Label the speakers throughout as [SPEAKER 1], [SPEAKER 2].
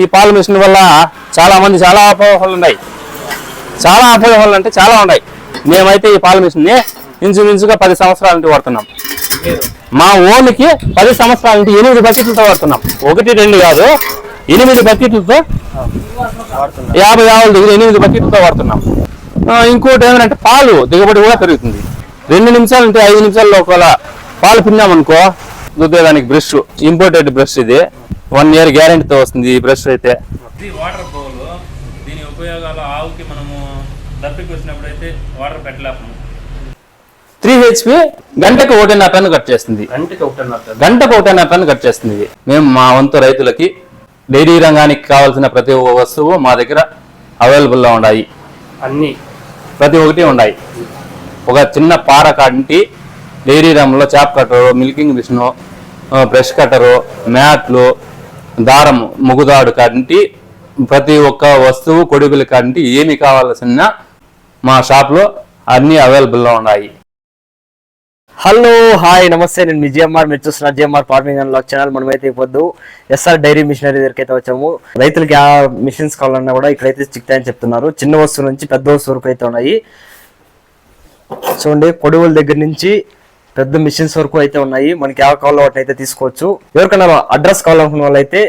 [SPEAKER 1] ఈ పాల మిషన్ వల్ల చాలా మంది చాలా అపోహలు ఉన్నాయి. చాలా అపోహలు అంటే చాలా ఉన్నాయి. మేమైతే ఈ పాల మిషన్ని ఇంచుమించుగా పది సంవత్సరాల నుండి వాడుతున్నాం. మా ఓన్కి పది సంవత్సరాల నుండి ఎనిమిది బకెట్లతో వాడుతున్నాం. ఒకటి రెండు కాదు ఎనిమిది బకెట్లతో యాభై యాభై దగ్గర ఎనిమిది బకెట్లతో వాడుతున్నాం. ఇంకోటి ఏమంటే పాలు దిగుబడి కూడా పెరుగుతుంది. రెండు నిమిషాలు అంటే ఐదు నిమిషాల్లో ఒకవేళ పాలు పిన్నామనుకో దుద్దేదానికి బ్రష్ ఇంపోర్టెడ్ బ్రష్ ఇది. వన్ ఇయర్ గ్యారెంటీతో వస్తుంది ఈ బ్రష్ అయితే.
[SPEAKER 2] వాటర్ బౌల్ దీని ఉపయోగాలు ఆవుకి మనము దప్పికి వచ్చినప్పుడు అయితే వాటర్ పెట్టలేము.
[SPEAKER 1] త్రీ హెచ్పి గంటకు ఒకటిన్నర టన్ను కట్ చేస్తుంది.
[SPEAKER 2] గంటకి ఒకటిన్నర
[SPEAKER 1] గంటకు ఒకటిన్నర టన్ను కట్ చేస్తుంది. ఇది. మేము మా వంతు రైతులకి డైరీ రంగానికి కావాల్సిన ప్రతి ఒక్క వస్తువు మా దగ్గర అవైలబుల్లో ఉన్నాయి.
[SPEAKER 2] అన్ని.
[SPEAKER 1] ప్రతి ఒక్కటి ఉన్నాయి. ఒక చిన్న పార కాంటి డైరీ రంగంలో chaff cutter milking machine brush cutter మ్యాట్లు దారం ముగుదాడు కాంటి ప్రతి ఒక్క వస్తువు కొడుకులు కాంటి ఏమి కావాల్సిన మా షాప్లో అన్నీ అవైలబుల్లో ఉన్నాయి.
[SPEAKER 3] హలో హాయ్ నమస్తే. నేను మీ జిఎంఆర్ మీరు చూస్తున్న GMR farming and lock channel. మనమైతే ఇవ్వద్దు. ఎస్ఆర్ డైరీ మిషనరీ దగ్గరికి అయితే వచ్చాము. రైతులకి ఆ మిషన్స్ కావాలన్నా కూడా ఇక్కడైతే చిక్తాయని చెప్తున్నారు. చిన్న వస్తువు నుంచి పెద్ద వస్తువు వరకు అయితే ఉన్నాయి. చూడండి కొడుగుల దగ్గర నుంచి పెద్ద మిషన్స్ వరకు అయితే ఉన్నాయి. మనకి ಯಾವ కావాలో వాటిని అయితే తీసుకోవచ్చు. ఎవరికైనా అడ్రస్ కావాలనుకున్న వాళ్ళైతే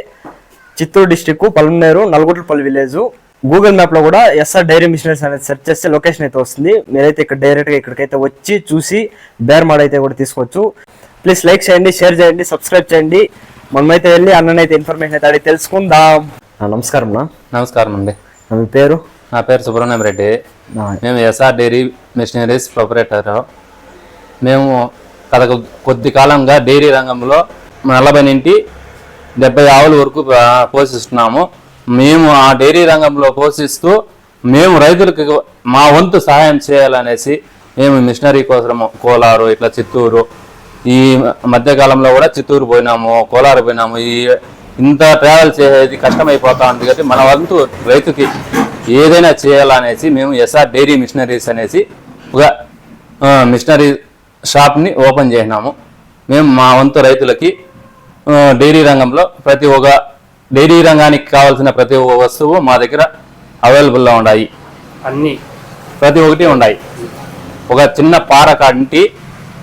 [SPEAKER 3] Chittoor district Palamaner Nalgotlapalli village Google మ్యాప్లో కూడా ఎస్ఆర్ డైరీ మిషనరీస్ అనేది సెర్చ్ చేస్తే లొకేషన్ అయితే వస్తుంది. మీరైతే ఇక్కడ డైరెక్ట్గా ఇక్కడికైతే వచ్చి చూసి బేర్ మాడ్ అయితే కూడా తీసుకోవచ్చు. ప్లీజ్ లైక్ చేయండి షేర్ చేయండి సబ్స్క్రైబ్ చేయండి. మనమైతే వెళ్ళి అన్ననైతే ఇన్ఫర్మేషన్ అయితే అడిగి తెలుసుకుందాం. నమస్కారం నా
[SPEAKER 1] నమస్కారం అండి.
[SPEAKER 3] నా మీ పేరు?
[SPEAKER 1] నా పేరు సుబ్రహ్మణ్యం రెడ్డి. మేము ఎస్ఆర్ డైరీ మిషనరీస్ ప్రొపరేటర్ మేము గత కొద్ది కాలంగా డైరీ రంగంలో నలభై నుండి డెబ్బై ఆవుల వరకు పోషిస్తున్నాము. మేము ఆ డైరీ రంగంలో పోషిస్తూ మేము రైతులకు మా వంతు సహాయం చేయాలనేసి మేము మిషనరీ కోసము కోలారు ఇట్లా చిత్తూరు ఈ మధ్యకాలంలో కూడా చిత్తూరు పోయినాము కోలారు పోయినాము. ఈ ఇంత ట్రావెల్ చేసేది కష్టమైపోతా ఉంది కాబట్టి మన వంతు రైతుకి ఏదైనా చేయాలనేసి మేము ఎస్ఆర్ డైరీ మిషనరీస్ అనేసి ఒక మిషనరీ షాప్ని ఓపెన్ చేసినాము. మేము మా వంతు రైతులకి డైరీ రంగంలో ప్రతి ఒక్క డైరీ రంగానికి కావాల్సిన ప్రతి ఒక్క వస్తువు మా దగ్గర అవైలబుల్లో ఉన్నాయి
[SPEAKER 2] అన్ని?
[SPEAKER 1] ప్రతి ఒక్కటి ఉన్నాయి ఒక చిన్న పార కాంటి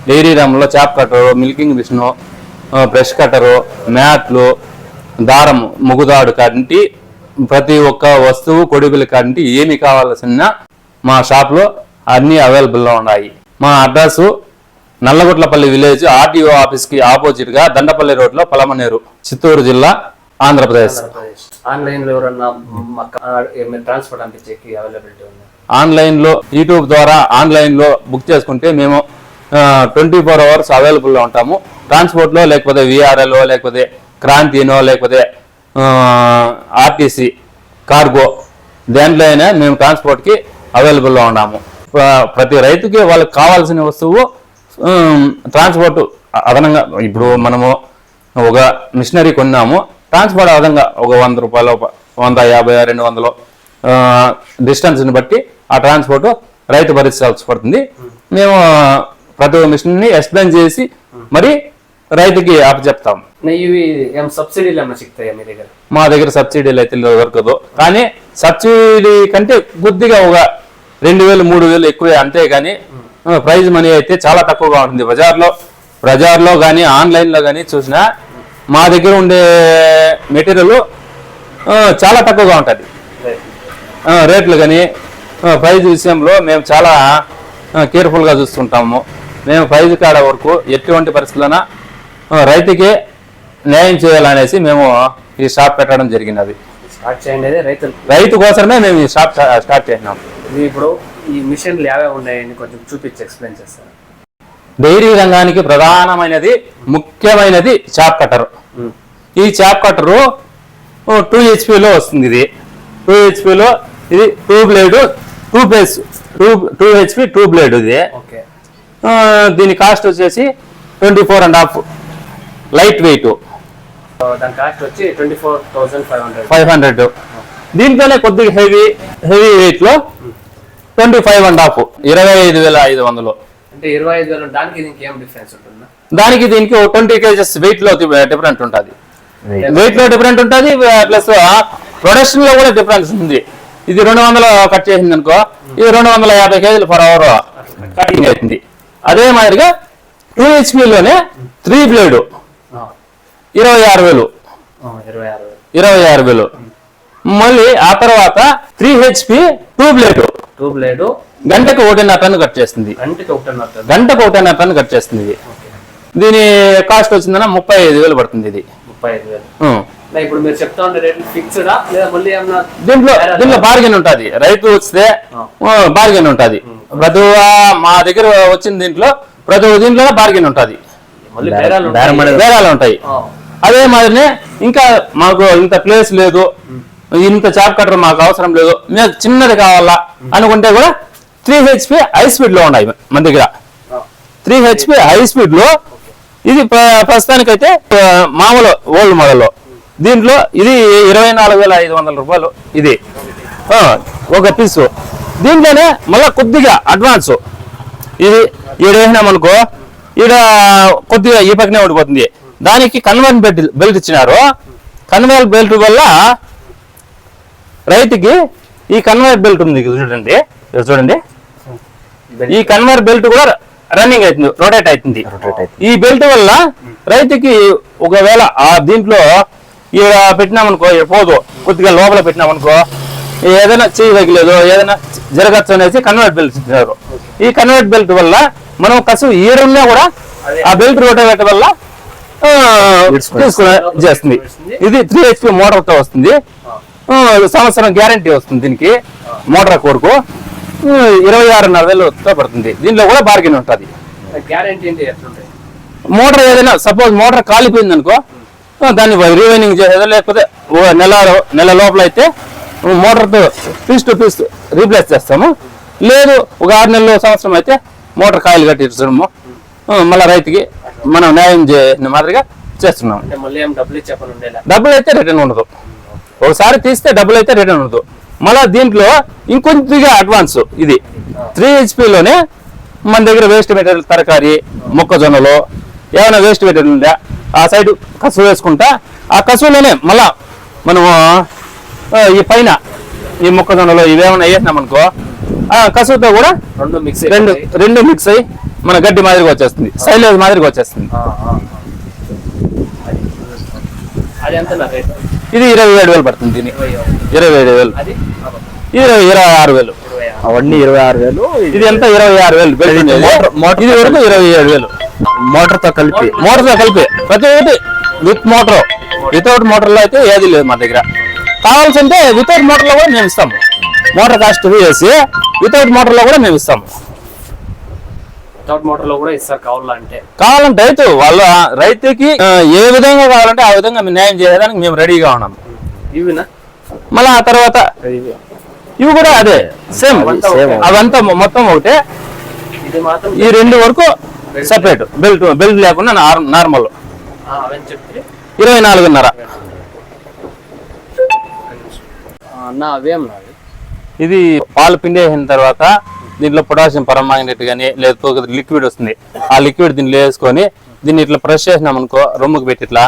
[SPEAKER 1] డైరీ రంగంలో chaff cutter milking machine brush cutter మ్యాట్లు దారం ముగుదాడు కాంటి ప్రతి ఒక్క వస్తువు కొడుకులు కాంటి ఏమి కావాల్సిన మా షాప్లో అన్నీ అవైలబుల్లో ఉన్నాయి మా అడ్రస్ నల్లగొట్లపల్లి విలేజ్ ఆర్టీఓ ఆఫీస్కి ఆపోజిట్గా దండపల్లి రోడ్లో పలమనేరు చిత్తూరు జిల్లా ఆంధ్రప్రదేశ్.
[SPEAKER 2] ఆన్లైన్లో ఎవరన్నా ట్రాన్స్పోర్ట్ పంపించేకి అవైలబిలిటీ ఉంది?
[SPEAKER 1] ఆన్లైన్లో యూట్యూబ్ ద్వారా ఆన్లైన్లో బుక్ చేసుకుంటే మేము ట్వంటీ ఫోర్ అవర్స్ అవైలబుల్లో ఉంటాము. ట్రాన్స్పోర్ట్లో లేకపోతే విఆర్ఎల్ లేకపోతే క్రాంతినో లేకపోతే ఆర్టీసీ కార్గో దేంట్లో అయినా మేము ట్రాన్స్పోర్ట్కి అవైలబుల్లో ఉన్నాము. ప్ర- ప్రతి రైతుకి వాళ్ళకి కావాల్సిన వస్తువు ట్రాన్స్పోర్ట్ అదనంగా ఇప్పుడు మనము ఒక మిషనరీ కొన్నాము. ట్రాన్స్పోర్ట్ అదనంగా ఒక వంద రూపాయలు వంద యాభై రెండు వందలు డిస్టెన్స్ని బట్టి ఆ ట్రాన్స్పోర్ట్ రైతు భరించాల్సి పడుతుంది. మేము ప్రతి ఒక్క మిషన్ని ఎక్స్ప్లెయిన్ చేసి మరి రైతుకి అప్పచెప్తాం
[SPEAKER 2] ఇవి సబ్సిడీలు ఏమైనా మీ దగ్గర?
[SPEAKER 1] మా దగ్గర సబ్సిడీలు అయితే దొరకదు. కానీ సబ్సిడీ కంటే కొద్దిగా ఒక రెండు వేలు మూడు వేలు ఎక్కువే అంతే కానీ ప్రైజ్ మనీ అయితే చాలా తక్కువగా ఉంటుంది. బజార్లో బజార్లో కానీ ఆన్లైన్లో కానీ చూసినా మా దగ్గర ఉండే మెటీరియల్ చాలా తక్కువగా ఉంటుంది. రేట్లు కానీ ప్రైజ్ విషయంలో మేము చాలా కేర్ఫుల్గా చూస్తుంటాము. మేము ప్రైజ్ కాడ వరకు ఎటువంటి పరిస్థితులన రైతుకే న్యాయం చేయాలనేసి మేము ఈ షాప్ పెట్టడం జరిగినది. రైతు కోసమే మేము ఈ షాప్ స్టా- స్టార్ట్ చేసినాం.
[SPEAKER 2] ఇప్పుడు ఈ మిషన్లు యావే ఉన్నాయని కొంచెం చూపించి ఎక్స్ప్లెయిన్ చేస్తాను
[SPEAKER 1] డైరీ రంగానికి ప్రధానమైనది ముఖ్యమైనది చాప్ కట్టరు. ఈ చాప్ కట్టరు టూ హెచ్పిలో వస్తుంది ఇది. టూ హెచ్పిలో ఇది two blade two face two two HP two blade ఇది. దీని కాస్ట్ వచ్చేసి twenty four and half light weight.
[SPEAKER 2] దాని కాస్ట్ వచ్చి twenty four thousand five hundred.
[SPEAKER 1] Five hundred. దీంట్లోనే కొద్దిగా హెవీ హెవీ వెయిట్లో ట్వంటీ ఫైవ్ అండ్ హాఫ్ ఇరవై ఐదు వేల ఐదు వందలు.
[SPEAKER 2] అంటే ఇరవై ఐదు వేలు దానికి దీనికి ఏం డిఫరెన్స్ ఉంటుందా?
[SPEAKER 1] దానికి దీనికి ట్వంటీ కేజెస్ వెయిట్లో డిఫరెంట్ ఉంటుంది. వెయిట్లో డిఫరెంట్ ఉంటుంది ప్లస్ ప్రొడక్షన్లో కూడా డిఫరెన్స్ ఉంది. ఇది రెండు వందలు కట్ చేసింది అనుకో ఇది రెండు వందల యాభై కేజీలు పర్ అవర్ కటింగ్ అవుతుంది. అదే మాదిరిగా టూ లోనే త్రీ బ్లేడ్ ఇరవై ఆరు వేలు.
[SPEAKER 3] ఇరవై ఆరు వేలు.
[SPEAKER 1] ఇరవై ఆరు వేలు. మళ్ళీ ఆ తర్వాత three HP two blade
[SPEAKER 3] two blade
[SPEAKER 1] గంటకు ఒకటిన్నర టన్ను కట్ చేస్తుంది.
[SPEAKER 3] గంటకి ఒకటిన్నర
[SPEAKER 1] గంటకు ఒకటిన్నర టన్ను కట్ చేస్తుంది ఇది. దీని కాస్ట్ వచ్చిందన్న ముప్పై ఐదు వేలు పడుతుంది ఇది.
[SPEAKER 3] ముప్పై ఐదు వేలు.
[SPEAKER 1] ఉం.
[SPEAKER 3] ఇప్పుడు మీరు చెప్తా ఉండే రేట్లు ఫిక్స్డా లేదా మళ్ళీ ఏమన్నా
[SPEAKER 1] దీంట్లో దీంట్లో బార్గెన్ ఉంటది. రైతు వస్తే బార్గెన్ ఉంటది. ప్రతి మా దగ్గర వచ్చిన దీంట్లో ప్రతి దీంట్లో బార్గెన్ ఉంటది.
[SPEAKER 3] బేరాలు
[SPEAKER 1] ఉంటాయి. అదే మాదిరినే ఇంకా మాకు ఇంత ప్లేస్ లేదు. ఇంత చాప్ కట్టర్ మాకు అవసరం లేదు. మీకు చిన్నది కావాలా? అనుకుంటే కూడా త్రీ హెచ్పి హై స్పీడ్లో ఉన్నాయి మన దగ్గర. త్రీ హెచ్పి హై స్పీడ్లో ఇది ప్ర- ప్రస్తుతానికైతే మామూలు ఓల్డ్ మోడల్ దీంట్లో ఇది ఇరవై నాలుగు వేల ఐదు వందల రూపాయలు ఇది. ఒక పీసు దీంట్లోనే మళ్ళీ కొద్దిగా అడ్వాన్స్ ఇది ఈడ వేసినామనుకో ఈడ కొద్దిగా ఈ పక్కనే ఓడిపోతుంది దానికి కన్వర్ బెల్ట్ బెల్ట్ ఇచ్చినారు. కన్వర్ బెల్ట్ వల్ల రైతుకి ఈ కన్వర్ బెల్ట్ ఉంది చూడండి. చూడండి. ఈ కన్వర్ బెల్ట్ కూడా రన్నింగ్ అవుతుంది రొటేట్ అవుతుంది. ఈ బెల్ట్ వల్ల రైతుకి ఒకవేళ ఆ దీంట్లో ఈడ పెట్టినామనుకో పోదు కొద్దిగా లోపల పెట్టినామనుకో ఏదైనా చేయి తగిలేదు ఏదైనా జరగచ్చు అనేసి కన్వర్ట్ బెల్ట్ ఇచ్చినారు ఈ కన్వర్ట్ బెల్ట్ వల్ల మనం కసు ఈడున్నా కూడా ఆ బెల్ట్ రొటేట్ వల్ల తీసుకునే చేస్తుంది. ఇది త్రీ హెచ్పి మోటార్తో వస్తుంది. సంవత్సరం గ్యారంటీ వస్తుంది దీనికి. మోటార్ కోరుకు. ఇరవై ఆరున్నర వేలతో పడుతుంది దీంట్లో కూడా బార్గెన్ ఉంటుంది. మోటార్ ఏదైనా సపోజ్ మోటార్ కాలిపోయింది అనుకో దాన్ని రివైనింగ్ చేసేదో లేకపోతే నెల నెల లోపల అయితే మోటార్తో పీస్ టు పీస్ రీప్లేస్ చేస్తాము. లేదు ఒక ఆరు నెలలు సంవత్సరం అయితే మోటార్ కాయలు కట్టించడము. మళ్ళా రైతుకి మనం న్యాయం చేసిన మాదిరిగా చేస్తున్నాం
[SPEAKER 3] అంటే మళ్ళీ ఏం డబ్బులు ఇచ్చేపని ఉండేలా?
[SPEAKER 1] డబ్బులు అయితే రిటర్న్ ఉండదు. ఒకసారి తీస్తే డబ్బులు అయితే రిటర్న్ ఉండదు. మళ్ళా దీంట్లో ఇంకొద్దిగా అడ్వాన్స్ ఇది. త్రీ హెచ్పిలోనే మన దగ్గర వేస్ట్ మెటీరియల్ తరకారి మొక్కజొన్నలు ఏమైనా వేస్ట్ మెటీరియల్ ఉందా? ఆ సైడ్ కసువు వేసుకుంటా ఆ కసువులోనే మళ్ళా మనము ఈ పైన ఈ మొక్కజొన్నలు ఇవేమైనా వేసినామనుకో ఆ కసువుతో కూడా
[SPEAKER 3] రెండు మిక్స్
[SPEAKER 1] రెండు రెండు మిక్స్ అయ్యి మన గడ్డి మాదిరిగా వచ్చేస్తుంది. సైలేజ్ మాదిరిగా వచ్చేస్తుంది. ఇది ఇరవై ఏడు వేలు పడుతుంది దీనికి. ఇరవై ఏడు. వేలు.
[SPEAKER 3] అది?
[SPEAKER 1] ఇది ఇరవై ఆరు వేలు.
[SPEAKER 3] అవన్నీ ఇరవై ఆరు వేలు.
[SPEAKER 1] ఇది ఎంత? ఇరవై ఆరు వేలు.
[SPEAKER 3] మోటార్- మోటార్
[SPEAKER 1] ఇది వరకు ఇరవై ఏడు వేలు.
[SPEAKER 3] మోటార్తో కలిపి.
[SPEAKER 1] మోటార్తో కలిపి. ప్రతి ఒక్కటి విత్ మోటార్. వితౌట్ మోటార్లో అయితే ఏది లేదు మా దగ్గర. కావాల్సింటే వితౌట్ మోటార్లో కూడా మేము ఇస్తాము. మోటార్ కాస్ట్ వేసి వితౌట్ మోటార్లో కూడా మేము ఇస్తాము.
[SPEAKER 3] మోటార్లో కూడా ఇస్తారు కావాలంటే.
[SPEAKER 1] కావాలంటే రైతు వాళ్ళు రైతుకి ఏ విధంగా కావాలంటే ఆ విధంగా న్యాయం చేయడానికి మేము రెడీగా ఉన్నాము
[SPEAKER 3] ఇవినా?
[SPEAKER 1] మళ్ళీ ఆ తర్వాత ఇవి. కూడా అదే సేమ్
[SPEAKER 3] అవంతా
[SPEAKER 1] మొత్తం ఒకటే.
[SPEAKER 3] ఇది మాత్రం
[SPEAKER 1] ఈ రెండు వరకు సెపరేట్ బెల్ట్ బెల్ట్ లేకుండా నార్మల్ ఇరవై నాలుగున్నర. ఇది పాలు పిండేసిన తర్వాత దీంట్లో పొటాషియం పరమాగ్నెట్ కానీ లేకపోతే లిక్విడ్ వస్తుంది. ఆ లిక్విడ్ దీంట్లో వేసుకొని దీన్ని ఇట్లా ప్రెస్ చేసినాం అనుకో రొమ్ముకి పెట్టి ఇట్లా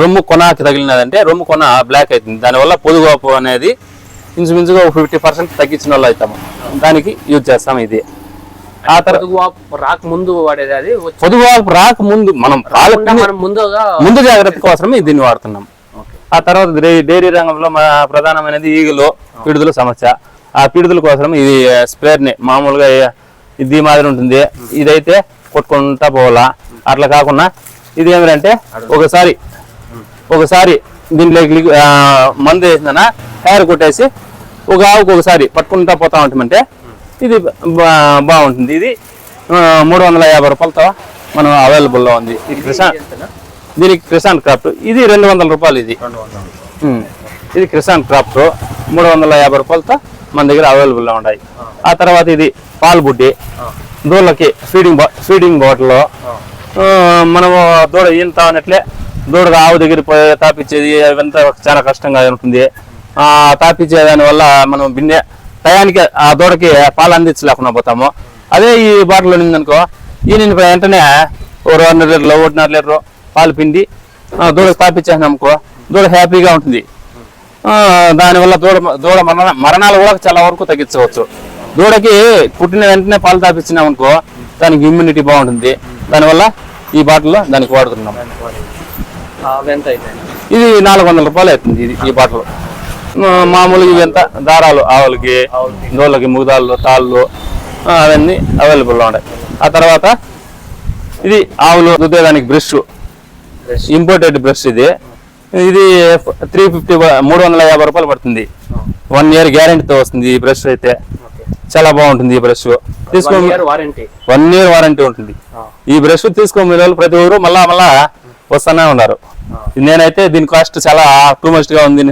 [SPEAKER 1] రొమ్ము కొనకి తగిలినదంటే రొమ్ము కొన బ్లాక్ అవుతుంది. దానివల్ల పొదుగోపు అనేది ఇంచుమించుగా ఫిఫ్టీ పర్సెంట్ తగ్గించిన వాళ్ళు అవుతాము. దానికి యూజ్ చేస్తాం ఇది. ఆ తర్వాత
[SPEAKER 3] పొదుగు వాపు రాక ముందు వాడేది అది? వచ్చి
[SPEAKER 1] పొదుగువాపు రాక ముందు మనం
[SPEAKER 3] ముందుగా
[SPEAKER 1] ముందు జాగ్రత్త కోసమే దీన్ని వాడుతున్నాం. ఆ తర్వాత డైరీ రంగంలో ప్రధానమైనది ఈగలు పిడుదల సమస్య. ఆ పిడుదల కోసం ఇది స్ప్రేర్ని మామూలుగా ఇది మాదిరి ఉంటుంది. ఇదైతే కొట్టుకుంటా పోవాలా. అట్లా కాకుండా ఇది ఏమిటంటే ఒకసారి ఒకసారి దీంట్లోకి ఆ, మందు వేసిందన టైర్ కొట్టేసి ఒక ఆవుకు ఒకసారి పట్టుకుంటా పోతా ఉంటామంటే ఇది బాగుంటుంది. ఇది మూడు వందల యాభై రూపాయలతో మనం అవైలబుల్లో ఉంది. ఈ క్రిషాన్ దీనికి క్రిషాన్ క్రాఫ్ట్. ఇది రెండు వందల రూపాయలు ఇది. ఇది క్రిషాన్ క్రాఫ్ట్. మూడు వందల యాభై రూపాయలతో మన దగ్గర అవైలబుల్లో ఉన్నాయి ఆ తర్వాత ఇది పాలు బుడ్డి దూడలకి ఫీడింగ్ ఫీడింగ్ బాటిల్ మనము దూడ ఈంత అన్నట్లే దూడగా ఆవు దగ్గర పోయి అవంతా చాలా కష్టంగా ఉంటుంది. ఆ తాపించే దాని వల్ల మనం బిన్నె టయానికి ఆ దూడకి పాలు అందించలేకుండా పోతాము. అదే ఈ బాటిల్లో నిందనుకో ఈ నిండి వెంటనే ఓ రెండున్నర లీటర్లు ఒకటిన్నర లీటర్ పాలు పిండి దూడకు తాపించేసినామనుకో దూడ హ్యాపీగా ఉంటుంది. దానివల్ల దూడ దూడ మరణ మరణాలు కూడా చాలా వరకు తగ్గించవచ్చు. దూడకి పుట్టిన వెంటనే పాలు తాపించినాం అనుకో దానికి ఇమ్యూనిటీ బాగుంటుంది. దానివల్ల ఈ బాటిల్లో దానికి వాడుతున్నాం. ఇది నాలుగు వందల రూపాయలు అవుతుంది ఇది ఈ బాటిల్. మామూలుగా ఇవి ఎంత? దారాలు ఆవులకి దోళ్ళకి ముగదాళ్ళు తాళ్ళు అవన్నీ అవైలబుల్లో ఉన్నాయి ఆ తర్వాత ఇది ఆవులు దుద్దేదానికి బ్రష్. ఇంపోర్టెడ్ బ్రష్ ఇది. ఇది త్రీ ఫిఫ్టీ మూడు వందల యాభై రూపాయలు పడుతుంది. వన్ ఇయర్ గ్యారెంటీతో వస్తుంది ఈ బ్రష్ అయితే. చాలా బాగుంటుంది ఈ బ్రష్ తీసుకో వన్ ఇయర్ వారంటీ ఉంటుంది. ఈ బ్రష్ తీసుకోమని వాళ్ళు ప్రతి ఒక్కరు మళ్ళా మళ్ళా వస్తూనే ఉన్నారు. నేనైతే దీని కాస్ట్ చాలా టూ మస్ట్గా ఉంది.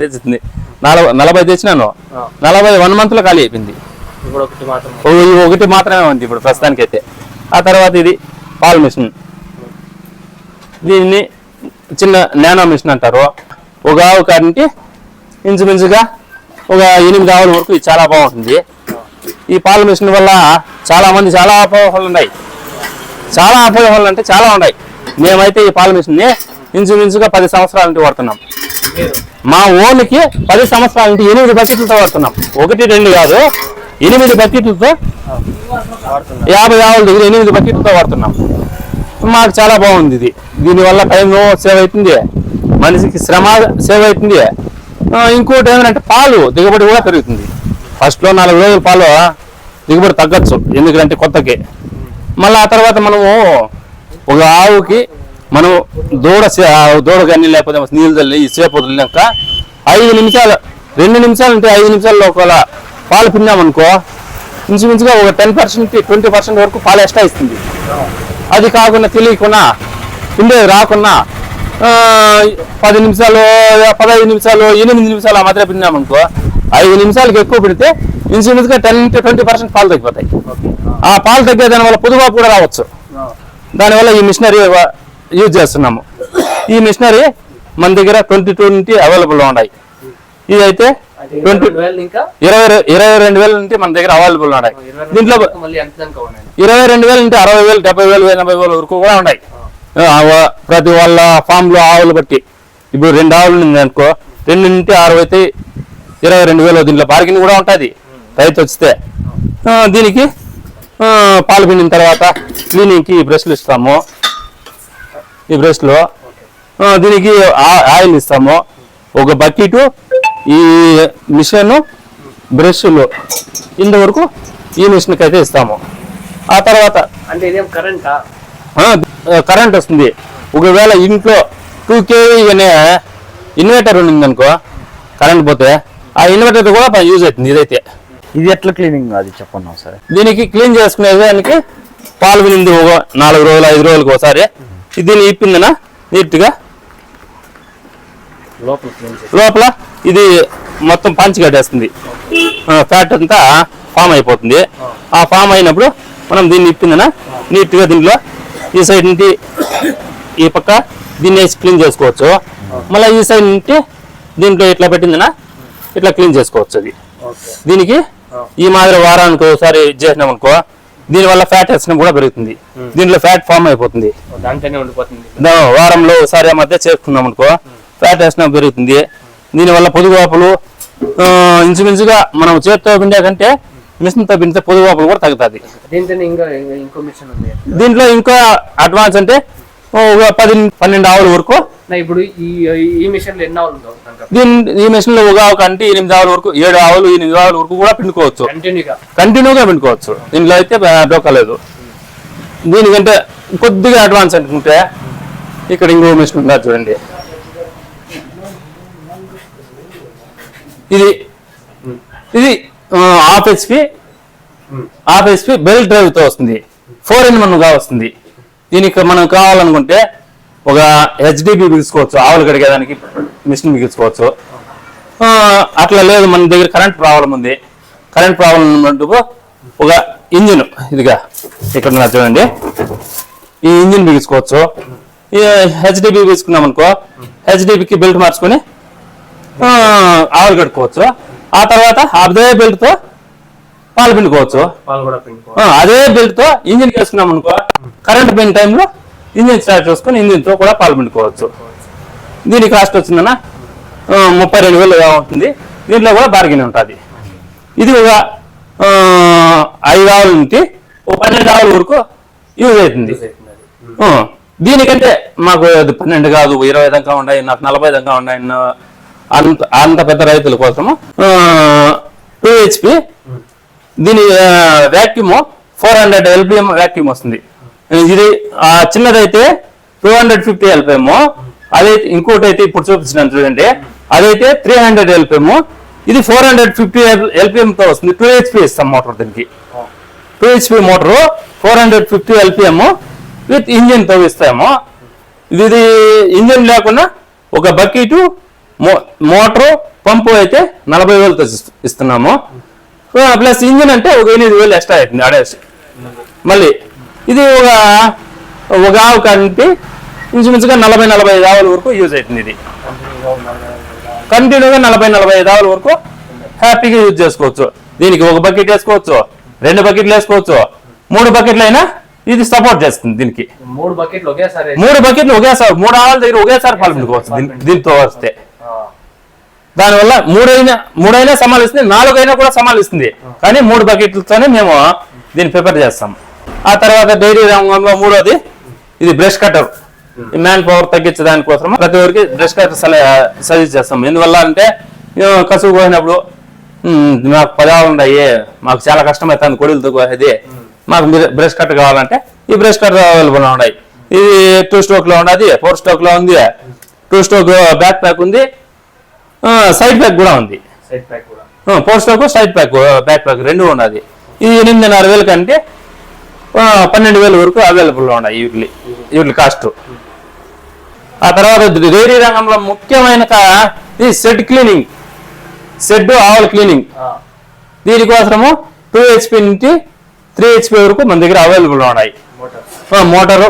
[SPEAKER 1] తెచ్చింది. నలభై నలభై తెచ్చినాను. నలభై వన్ మంత్లో ఖాళీ అయిపోయింది.
[SPEAKER 3] ఒకటి
[SPEAKER 1] మాత్రమే. ఉంది ఇప్పుడు ప్రస్తుతానికి అయితే ఆ తర్వాత ఇది పాల్ మిషన్. దీన్ని చిన్న నానో మిషన్ అంటారు. ఒక ఆవు కాడింటి ఇంచుమించుగా ఒక ఎనిమిది ఆవుల వరకు ఇది చాలా బాగుంటుంది. ఈ పాల మిషన్ వల్ల చాలా మంది చాలా అపోహలు ఉన్నాయి. చాలా అపోహలు అంటే చాలా ఉన్నాయి. మేమైతే ఈ పాల మిషన్ని ఇంచుమించుగా పది సంవత్సరాల నుండి వాడుతున్నాం. మా ఓన్కి పది సంవత్సరాల నుండి ఎనిమిది బకెట్లతో వాడుతున్నాం. ఒకటి రెండు కాదు ఎనిమిది బకెట్లతో యాభై ఆవుల దగ్గర ఎనిమిది బకెట్లతో వాడుతున్నాం. మాకు చాలా బాగుంది ఇది. దీనివల్ల టైం సేవ్ అవుతుంది. మనిషికి శ్రమ సేవ్ అవుతుంది. ఇంకోటి ఏమంటే పాలు దిగుబడి కూడా పెరుగుతుంది. ఫస్ట్లో నాలుగు రోజులు పాలు దిగుబడి తగ్గచ్చు ఎందుకంటే కొత్తకి. మళ్ళీ ఆ తర్వాత మనము ఒక ఆవుకి మనం దూడ సే- దూడ కానీ లేకపోతే నీళ్ళు తల్లి సేపు వదిలినాక ఐదు నిమిషాలు రెండు నిమిషాలు అంటే ఐదు నిమిషాల్లో ఒకవేళ పాలు పిన్నామనుకో ఇంచుమించుగా ఒక టెన్ పర్సెంట్ ట్వంటీ పర్సెంట్ వరకు పాలు ఎక్స్ట్రా ఇస్తుంది. అది కాకుండా తెలియకుండా పిండేది రాకుండా ఆ, పది నిమిషాలు పదహైదు నిమిషాలు ఎనిమిది నిమిషాలు ఆ మధ్య పిండినామనుకో ఐదు నిమిషాలకి ఎక్కువ పెడితే ఇంచుమించుగా టెన్ టు ట్వంటీ పర్సెంట్ పాలు తగ్గిపోతాయి. ఆ పాలు తగ్గే దానివల్ల పొదుగు కూడా రావచ్చు. దానివల్ల ఈ మిషనరీ యూజ్ చేస్తున్నాము. ఈ మిషనరీ మన దగ్గర ట్వంటీ ట్వంటీ అవైలబుల్ ఉన్నాయి. ఇది అయితే ఇరవై ఇరవై రెండు వేల నుండి మన దగ్గర అవైలబుల్ ఉన్నాయి. దీంట్లో ఇరవై రెండు వేలు నుండి అరవై వేలు డెబ్బై వేలు ఎనభై వేల వరకు కూడా ఉన్నాయి. ప్రతి వాళ్ళ ఫామ్లో ఆవులు బట్టి. ఇప్పుడు రెండు ఆవులు ఉంది అనుకో రెండు నుండి అరవై అయితే ఇరవై రెండు వేలు దీంట్లో బార్గెన్ కూడా ఉంటుంది. రైతు వస్తే. దీనికి పాలు పిండిన తర్వాత క్లీనింగ్కి ఈ బ్రష్లు ఇస్తాము. ఈ బ్రష్లో దీనికి ఆయిల్ ఇస్తాము. ఒక బకెట్ ఈ మిషన్ బ్రష్లు ఇంతవరకు ఈ మిషన్కి అయితే ఇస్తాము. ఆ తర్వాత
[SPEAKER 3] అంటే ఇదేం కరెంటా?
[SPEAKER 1] ఆ, కరెంట్ వస్తుంది. ఒకవేళ ఇంట్లో టూ కేవీ అనే ఇన్వర్టర్ ఉండిందనుకో కరెంట్ పోతే ఆ ఇన్వర్టర్ కూడా యూజ్ అవుతుంది ఇదైతే.
[SPEAKER 3] ఇది ఎట్లా క్లీనింగ్ అది చెప్పండి ఒకసారి
[SPEAKER 1] దీనికి క్లీన్ చేసుకునే దానికి పాలు వినింది ఒక నాలుగు రోజులు ఐదు రోజులకు ఒకసారి. దీన్ని ఇప్పిందిన నీట్గా
[SPEAKER 3] లోపల
[SPEAKER 1] ఇది మొత్తం పంచి కట్టేస్తుంది. ఫ్యాట్ అంతా ఫామ్ అయిపోతుంది. ఆ ఫామ్ అయినప్పుడు మనం దీన్ని ఇప్పిందన? నీట్గా దీంట్లో ఈ సైడ్ నుండి ఈ పక్క దీన్ని వేసి క్లీన్ చేసుకోవచ్చు. మళ్ళీ ఈ సైడ్ నుండి దీంట్లో ఇట్లా పెట్టిందన? ఇట్లా క్లీన్ చేసుకోవచ్చు అది. దీనికి ఈ మాదిరి వారానికి ఒకసారి చేసినాం అనుకో దీనివల్ల ఫ్యాట్ వేసిన కూడా పెరుగుతుంది. దీంట్లో ఫ్యాట్ ఫామ్ అయిపోతుంది. వారంలో ఒకసారి మధ్య చేసుకున్నాం అనుకో ఫ్యాట్ వేసిన పెరుగుతుంది. దీనివల్ల పొదుగువాపులు ఆ, ఇంచుమించుగా మనం చేతితో పిండే కంటే మిషన్తో పిండితే పొదుగువాపులు కూడా తగ్గుతుంది. దీంట్లో ఇంకా అడ్వాన్స్ అంటే పది పన్నెండు ఆవుల వరకు.
[SPEAKER 3] ఇప్పుడు ఈ ఈ మిషన్
[SPEAKER 1] దీని ఈ మిషన్లో ఒక కంటే ఎనిమిది ఆవుల వరకు ఏడు ఆవులు ఎనిమిది ఆవుల వరకు కూడా పిండుకోవచ్చు.
[SPEAKER 3] కంటిన్యూగా
[SPEAKER 1] కంటిన్యూగా పిండుకోవచ్చు. దీంట్లో అయితే బ- డోకా లేదు. దీనికంటే కొద్దిగా అడ్వాన్స్ అనుకుంటే ఇక్కడ ఇంకో మిషన్ ఉందా చూడండి. ఇది ఇది half HP half HP belt drive వస్తుంది. ఫోర్ ఇన్ వన్గా వస్తుంది. దీనికి మనం కావాలనుకుంటే ఒక హెచ్డిబి బిగించుకోవచ్చు ఆవులు కడిగేదానికి మిషన్ బిగించుకోవచ్చు అట్లా లేదు మన దగ్గర కరెంట్ ప్రాబ్లం ఉంది. కరెంట్ ప్రాబ్లం ఉన్నందుకు ఒక ఇంజిన్ ఇదిగా ఇక్కడ ఉన్నది చూడండి. ఈ ఇంజిన్ బిగించుకోవచ్చు ఈ హెచ్డిబి బిగించుకున్నాం అనుకో హెచ్డిబికి బెల్ట్ మార్చుకొని ఆవులు కట్టుకోవచ్చు. ఆ తర్వాత అదే బెల్ట్తో పాలు పిండుకోవచ్చు. అదే బెల్ట్తో ఇంజిన్ వేసుకున్నాం అనుకో కరెంట్ పోయిన టైంలో ఇంజిన్ స్టార్ట్ చేసుకొని ఇంజిన్తో కూడా పాలు పిండుకోవచ్చు. దీని కాస్ట్ వచ్చిందన్న ముప్పై రెండు వేలు ఉంటుంది. దీంట్లో కూడా బార్గెన్ ఉంటుంది. ఇది ఒక ఐదు ఆవుల నుంచి ఒక పన్నెండు ఆవుల వరకు యూజ్ అవుతుంది. దీనికంటే మాకు పన్నెండు కాదు ఇరవై దాకా ఉన్నాయి నాకు నలభై దాకా ఉన్నాయి అంత అంత పెద్ద రైతుల కోసము టూ హెచ్పి దీని vacuum four hundred LPM vacuum వస్తుంది. ఇది ఆ, చిన్నదైతే టూ హండ్రెడ్ ఫిఫ్టీ ఎల్పిఎం అదైతే ఇంకోటి అయితే ఇప్పుడు చూపించినాను చూడండి. అదైతే త్రీ హండ్రెడ్ ఎల్పిఎం ఇది ఫోర్ హండ్రెడ్ ఫిఫ్టీ ఎల్పిఎం తో వస్తుంది. టూ హెచ్పి ఇస్తాం మోటార్ దీనికి. Two HP motor four hundred fifty LPM with ఇంజిన్తో ఇస్తాము ఇది ఇంజిన్ లేకుండా ఒక బకెట్ మోటారు పంపు అయితే నలభై వేలతో ఇస్- ఇస్తున్నాము. ప్లస్ ఇంజిన్ అంటే ఒక ఎనిమిది వేలు ఎక్స్ట్రా అవుతుంది ఆడేసి మళ్ళీ ఇది ఒక ఒక ఆవు కంటే ఇంచుమించుగా నలభై నలభై ఐదు ఆవుల వరకు యూజ్ అవుతుంది ఇది. కంటిన్యూగా నలభై నలభై ఐదు ఆవుల వరకు హ్యాపీగా యూజ్ చేసుకోవచ్చు. దీనికి ఒక బకెట్ వేసుకోవచ్చు రెండు బకెట్లు వేసుకోవచ్చు మూడు బకెట్లు అయినా ఇది సపోర్ట్ చేస్తుంది దీనికి.
[SPEAKER 4] మూడు బకెట్లు ఒకేసారి
[SPEAKER 1] మూడు బకెట్లు ఒకేసారి మూడు ఆవుల దగ్గర ఒకేసారి పాలు పిండుకోవచ్చు దీని- దీంతో వస్తే. దానివల్ల మూడైనా మూడైనా సమాలిస్తుంది నాలుగైనా కూడా సమాలిస్తుంది. కానీ మూడు బకెట్లతోనే మేము దీన్ని ప్రిపేర్ చేస్తాం. ఆ తర్వాత డైరీ రంగంలో మూడోది ఇది బ్రష్ కటర్ మ్యాన్ పవర్ తగ్గించడానికి కోసం ప్రతి ఒక్కరికి బ్రష్ కటర్ సజెస్ట్ చేస్తాం. ఎందువల్ల అంటే కసువు పోయినప్పుడు "ఉమ్, మాకు పదాలు ఉన్నాయి మాకు చాలా కష్టం అవుతుంది కొడులతో కోసేది మాకు బ్రష్ కట్ కావాలంటే ఈ బ్రష్ కటర్ అవైలబుల్ ఉన్నాయి. ఇది టూ స్ట్రోక్లో ఉన్నది ఫోర్ స్ట్రోక్లో ఉంది. టూ స్ట్రోక్ బ్యాక్ ప్యాక్ ఉంది సైడ్ ప్యాక్ కూడా ఉంది.
[SPEAKER 4] సైడ్ ప్యాక్ కూడా.
[SPEAKER 1] Four stroke side pack back pack రెండు ఉన్నది ఇది ఎనిమిదిన్నర వేల కంటే పన్నెండు వేల వరకు అవైలబుల్ ఉన్నాయి వీటి వీటి కాస్ట్ ఆ తర్వాత డైరీ రంగంలో ముఖ్యమైన ఇది సెడ్ క్లీనింగ్ సెడ్ ఆవుల క్లీనింగ్ దీనికోసము టూ హెచ్పి నుంచి త్రీ హెచ్పి వరకు మన దగ్గర అవైలబుల్ ఉన్నాయి.
[SPEAKER 4] Motor
[SPEAKER 1] motor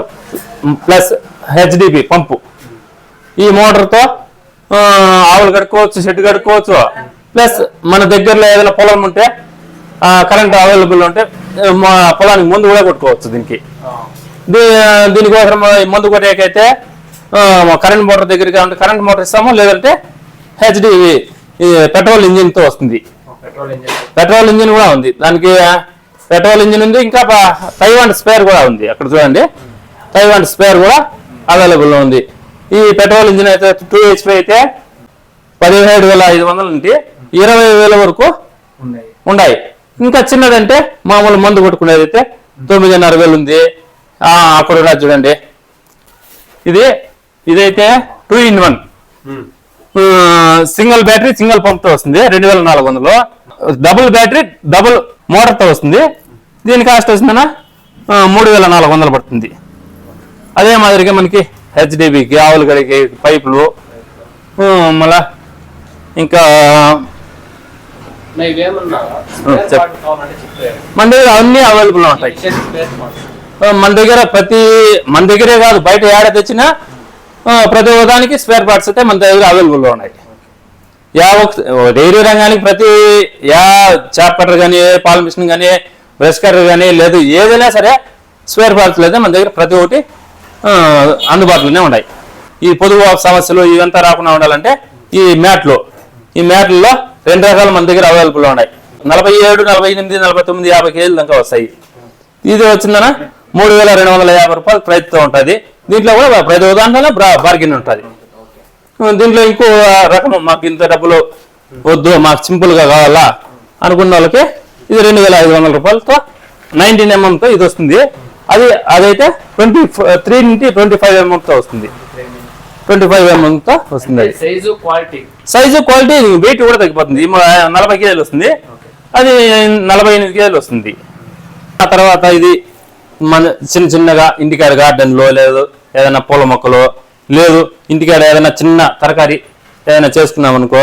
[SPEAKER 1] plus HDPE pump ఈ మోటార్తో ఆవులు కడుక్కోవచ్చు షెడ్ కడుక్కోవచ్చు ప్లస్ మన దగ్గరలో ఏదైనా పొలం ఉంటే కరెంట్ అవైలబుల్ ఉంటే పొలానికి ముందు కూడా కొట్టుకోవచ్చు దీనికి. దీనికోసం మందు కొట్టేకైతే కరెంట్ మోటార్ దగ్గరికి ఉంటే కరెంట్ మోటార్ ఇస్తాము? లేదంటే హెచ్డి పెట్రోల్ ఇంజిన్తో వస్తుంది.
[SPEAKER 4] పెట్రోల్ ఇంజిన్
[SPEAKER 1] పెట్రోల్ ఇంజిన్ కూడా ఉంది. దానికి పెట్రోల్ ఇంజిన్ ఉంది ఇంకా తైవాన్ స్పేర్ కూడా ఉంది. అక్కడ చూడండి. తైవాన్ స్పేర్ కూడా అవైలబుల్ ఉంది. ఈ పెట్రోల్ ఇంజిన్ అయితే టూ హెచ్పి అయితే పదిహేడు వేల ఐదు వందల నుండి ఇరవై వేల వరకు
[SPEAKER 4] ఉన్నాయి.
[SPEAKER 1] ఇంకా చిన్నదంటే మామూలు మందు కొట్టుకునేది అయితే తొమ్మిదిన్నర వేలు ఉంది. ఆ, అక్కడ ఉన్నది చూడండి. ఇది ఇదైతే two in one. Single battery single పంప్తో వస్తుంది. రెండు వేల నాలుగు వందలు. డబుల్ బ్యాటరీ డబుల్ మోటార్తో వస్తుంది. దీని కాస్ట్ వస్తుందన్నా మూడు వేల నాలుగు వందలు పడుతుంది. అదే మాదిరిగా మనకి హెచ్డిబికి ఆవుల గడికి పైపులు మళ్ళా ఇంకా మన దగ్గర అన్ని అవైలబుల్ ఉంటాయి. మన దగ్గర ప్రతి మన దగ్గరే కాదు బయట ఏడ తెచ్చినా ప్రతి ఒక్కదానికి స్పేర్ పార్ట్స్ అయితే మన దగ్గర అవైలబుల్ ఉన్నాయి. యా ఒక డైరీ రంగానికి ప్రతి యా చాప్ కానీ పాల మిషన్ కానీ బ్రష్ కటర్ కానీ లేదు ఏదైనా సరే స్పేర్ పార్ట్స్ అయితే మన దగ్గర ప్రతి ఒక్కటి అందుబాటులోనే ఉన్నాయి. ఈ పొదుగు సమస్యలు ఇవంతా రాకుండా ఉండాలంటే ఈ మ్యాట్లు ఈ మ్యాట్లలో రెండు రకాలు మన దగ్గర అవైలబుల్ ఉన్నాయి. నలభై ఏడు నలభై ఎనిమిది నలభై తొమ్మిది యాభై కేజీల దాకా వస్తాయి. ఇది వచ్చిందన? మూడు వేల రెండు వందల యాభై రూపాయలు ప్రైస్తో ఉంటుంది. దీంట్లో కూడా ప్రతి ఒక్క దాంట్లోనే బార్గెన్ ఉంటుంది. దీంట్లో ఇంకో రకం మాకు ఇంత డబ్బులు వద్దు మాకు సింపుల్గా కావాలా అనుకున్న వాళ్ళకి ఇది రెండు వేల ఐదు వందల రూపాయలతో నైన్టీన్ ఎంఎంతో ఇది వస్తుంది. అది అదైతే ట్వంటీ త్రీ నుంచి ట్వంటీ ఫైవ్ ఎంఎంతో వస్తుంది. ట్వంటీ ఫైవ్ ఎంఎంతో వస్తుంది అది.
[SPEAKER 4] Size quality
[SPEAKER 1] size quality weight కూడా తగ్గిపోతుంది. నలభై కేజీలు వస్తుంది. అది నలభై ఎనిమిది కేజీలు వస్తుంది. ఆ తర్వాత ఇది మన చిన్న చిన్నగా ఇంటికాడ గార్డెన్లో లేదు ఏదైనా పూల మొక్కలు లేదు ఇంటికాడ ఏదైనా చిన్న తరకారీ ఏదైనా చేసుకున్నాం అనుకో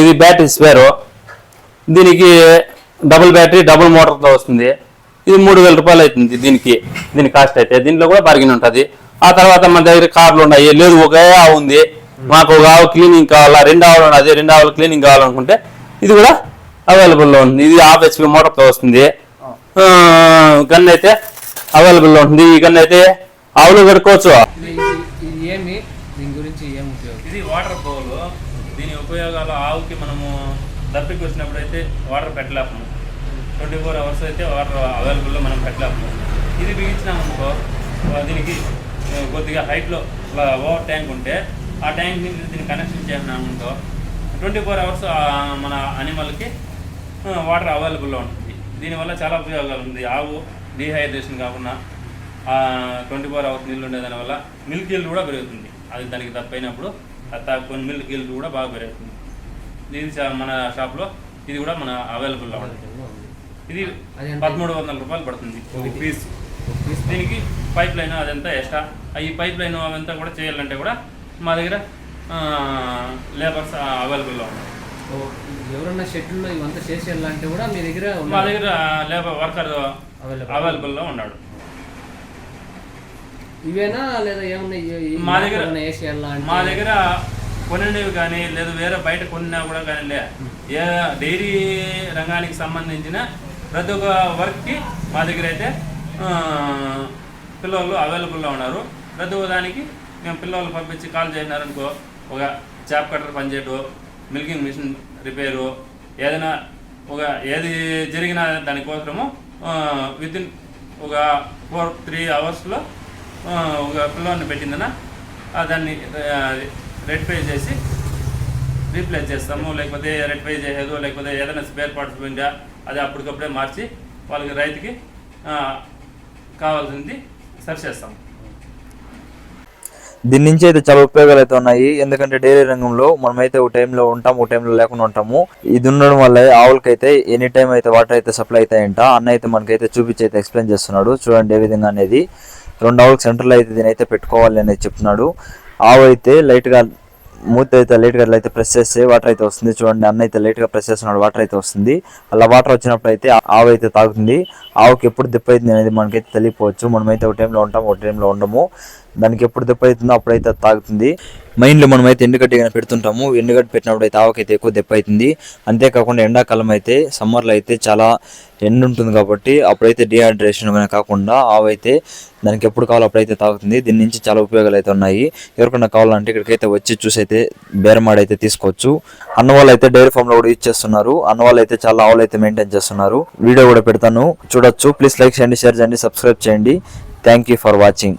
[SPEAKER 1] ఇది బ్యాటరీ స్పేరు. దీనికి డబుల్ బ్యాటరీ డబుల్ మోటార్తో వస్తుంది. ఇది మూడు వేల రూపాయలు అవుతుంది దీనికి దీని కాస్ట్ అయితే. దీంట్లో కూడా బార్గెన్ ఉంటుంది. ఆ తర్వాత మన దగ్గర కార్లు ఉన్నాయి. లేదు ఒకే ఆవు ఉంది. మాకు ఒక ఆవు క్లీనింగ్ కావాలా రెండు ఆవులు ఉన్నది రెండు ఆవులు క్లీనింగ్ కావాలనుకుంటే ఇది కూడా అవైలబుల్లో ఉంది. ఇది హాఫ్ హెచ్పి మోటార్తో వస్తుంది. గన్ అయితే అవైలబుల్లో ఉంటుంది ఈ గన్ అయితే
[SPEAKER 5] ఆవులు
[SPEAKER 2] ఇది
[SPEAKER 1] వాటర్ బౌల్ దీని ఉపయోగాలు ఆవుకి మనము దప్పికి వచ్చినప్పుడు అయితే వాటర్ పెట్టలేము. ట్వంటీ ఫోర్ అవర్స్ అయితే వాటర్ అవైలబుల్లో మనం పెట్టలేము. ఇది బిగించినాం అనుకో దీనికి కొద్దిగా హైట్లో ఓవర్ ట్యాంక్ ఉంటే ఆ ట్యాంక్ నుంచి దీన్ని కనెక్షన్ చేసినామనుకో ట్వంటీ ఫోర్ అవర్స్ మన అనిమల్కి వాటర్ అవైలబుల్లో ఉంటుంది. దీనివల్ల చాలా ఉపయోగాలు ఉంది. ఆవు డీహైడ్రేషన్ కాకుండా ట్వంటీ ఫోర్ అవర్స్ నీళ్ళు ఉండే దానివల్ల మిల్క్ ఈల్డ్ కూడా పెరుగుతుంది. అది దానికి తప్పైనప్పుడు అది మిల్క్ ఈల్డ్ కూడా బాగా పెరుగుతుంది. దీని మన షాప్లో ఇది కూడా మన అవైలబుల్లో ఉంటుంది. ఇది? పదమూడు వందల రూపాయలు పడుతుంది. ఒక పీస్. దీనికి పైప్ లైన్ అదంతా ఎక్స్ట్రా ఈ పైప్ లైన్ అవంతా కూడా చేయాలంటే కూడా మా దగ్గర లేబర్స్ అవైలబుల్లో ఉన్నాయి.
[SPEAKER 2] ఎవరన్నా షెడ్యూల్లో ఇవంతా చేసి వెళ్ళాలంటే కూడా మీ దగ్గర
[SPEAKER 1] మా. దగ్గర లేబర్ వర్కర్. అవైలబుల్లో ఉన్నాడు.
[SPEAKER 2] ఇవేనా లేదా ఏమన్నా
[SPEAKER 1] మా దగ్గర మా దగ్గర కొనినవి కానీ లేదు వేరే బయట కొనినా కూడా కానీ లే ఏ డైరీ రంగానికి సంబంధించిన ప్రతి ఒక్క వర్క్కి మా దగ్గర అయితే పిల్లలు అవైలబుల్లో ఉన్నారు. ప్రతి ఒక్క దానికి మేము పిల్లలు పంపించి కాల్ చేసినారనుకో ఒక చాప్ కట్టర్ పనిచేయటం మిల్కింగ్ మిషన్ రిపేరు ఏదైనా ఒక ఏది జరిగినా దానికోసము విత్ ఇన్ ఒక ఫోర్ త్రీ అవర్స్లో ఒక పిల్లోని పెట్టిందన దాన్ని రెడ్ఫై చేసి రీప్లేస్ చేస్తాము. లేకపోతే రెడ్ఫై చేసేదో లేకపోతే ఏదైనా స్పేర్ పార్ట్స్ ఉందా అది అప్పటికప్పుడే మార్చి వాళ్ళకి రైతుకి కావాల్సింది సరి
[SPEAKER 6] దీని నుంచి అయితే చాలా ఉపయోగాలు అయితే ఉన్నాయి. ఎందుకంటే డైరీ రంగంలో మనమైతే ఒక టైంలో ఉంటాం ఒక టైంలో లేకుండా ఉంటాము. ఇది ఉండడం వల్ల ఆవులకైతే ఎనీ టైం అయితే వాటర్ అయితే సప్లై అవుతాయంట. అన్న అయితే మనకైతే చూపించి అయితే ఎక్స్ప్లెయిన్ చేస్తున్నాడు. చూడండి ఏ విధంగా అనేది. రెండు ఆవులకు సెంటర్లో అయితే దీని అయితే పెట్టుకోవాలి అనేది చెప్తున్నాడు. ఆవు అయితే లైట్గా మూత అయితే లేట్గా అయితే ప్రెస్ చేస్తే వాటర్ అయితే వస్తుంది. చూడండి అన్న అయితే లేట్గా ప్రెస్ చేస్తున్నాడు వాటర్ అయితే వస్తుంది. అలా వాటర్ వచ్చినప్పుడు అయితే ఆవు అయితే తాగుతుంది. ఆవుకి ఎప్పుడు దెబ్బ అవుతుంది అనేది మనకైతే తెలియపోవచ్చు మనమైతే ఒక టైంలో ఉంటాం ఒక టైంలో ఉండము. దానికి ఎప్పుడు దెబ్బ అవుతుందో అప్పుడైతే తాగుతుంది. తాగుతుంది మనం మనమైతే ఎండుగడ్డి కానీ పెడుతుంటాము ఎండుగడ్డి పెట్టినప్పుడు అయితే ఆవకైతే ఎక్కువ దెబ్బ అవుతుంది అంతేకాకుండా ఎండాకాలం అయితే సమ్మర్లో అయితే చాలా ఎండ ఉంటుంది కాబట్టి అప్పుడైతే డిహైడ్రేషన్ కానీ కాకుండా ఆవైతే దానికి ఎప్పుడు కావాలో అప్పుడైతే తాగుతుంది. దీని నుంచి చాలా ఉపయోగాలు అయితే ఉన్నాయి. ఎవరికైనా కావాలంటే ఇక్కడికైతే వచ్చి చూసి అయితే బేరమాడ అయితే తీసుకోవచ్చు. అన్న వాళ్ళు అయితే డైరీ ఫామ్లో కూడా యూజ్ చేస్తున్నారు. అన్న వాళ్ళు అయితే చాలా ఆవులు అయితే మెయింటైన్ చేస్తున్నారు. వీడియో కూడా పెడతాను. చూడొచ్చు. ప్లీజ్ లైక్ చేయండి షేర్ చేయండి సబ్స్క్రైబ్ చేయండి. Thank you for watching.